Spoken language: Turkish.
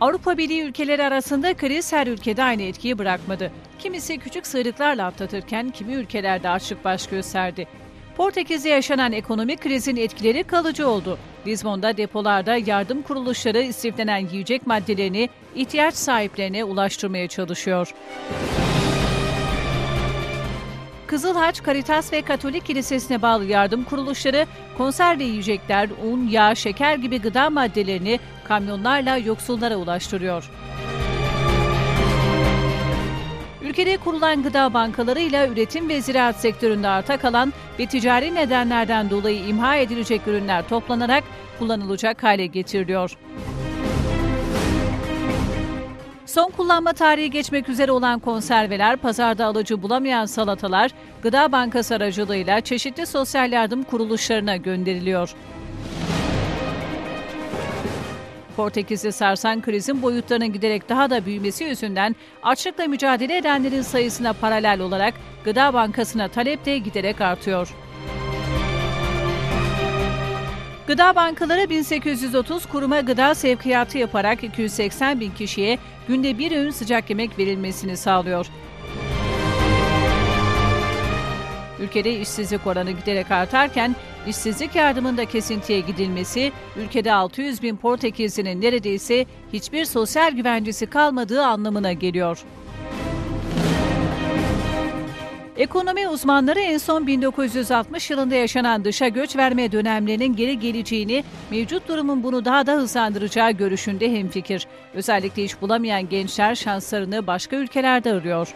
Avrupa Birliği ülkeleri arasında kriz her ülkede aynı etkiyi bırakmadı. Kimisi küçük sıyrıklarla atlatırken kimi ülkelerde açlık baş gösterdi. Portekiz'de yaşanan ekonomik krizin etkileri kalıcı oldu. Lizbon'da depolarda yardım kuruluşları istiflenen yiyecek maddelerini ihtiyaç sahiplerine ulaştırmaya çalışıyor. Kızıl Haç, Karitas ve Katolik Kilisesi'ne bağlı yardım kuruluşları konserve yiyecekler, un, yağ, şeker gibi gıda maddelerini kamyonlarla yoksullara ulaştırıyor. Ülkede kurulan gıda bankalarıyla üretim ve ziraat sektöründe arta kalan ve ticari nedenlerden dolayı imha edilecek ürünler toplanarak kullanılacak hale getiriliyor. Son kullanma tarihi geçmek üzere olan konserveler, pazarda alıcı bulamayan salatalar, Gıda Bankası aracılığıyla çeşitli sosyal yardım kuruluşlarına gönderiliyor. Portekiz'i sarsan krizin boyutlarının giderek daha da büyümesi yüzünden açlıkla mücadele edenlerin sayısına paralel olarak Gıda Bankası'na talep de giderek artıyor. Gıda bankaları 1830 kuruma gıda sevkiyatı yaparak 280 bin kişiye günde bir öğün sıcak yemek verilmesini sağlıyor. Ülkede işsizlik oranı giderek artarken işsizlik yardımında kesintiye gidilmesi, ülkede 600 bin Portekizlinin neredeyse hiçbir sosyal güvencesi kalmadığı anlamına geliyor. Ekonomi uzmanları en son 1960 yılında yaşanan dışa göç verme dönemlerinin geri geleceğini, mevcut durumun bunu daha da hızlandıracağı görüşünde hemfikir. Özellikle iş bulamayan gençler şanslarını başka ülkelerde arıyor.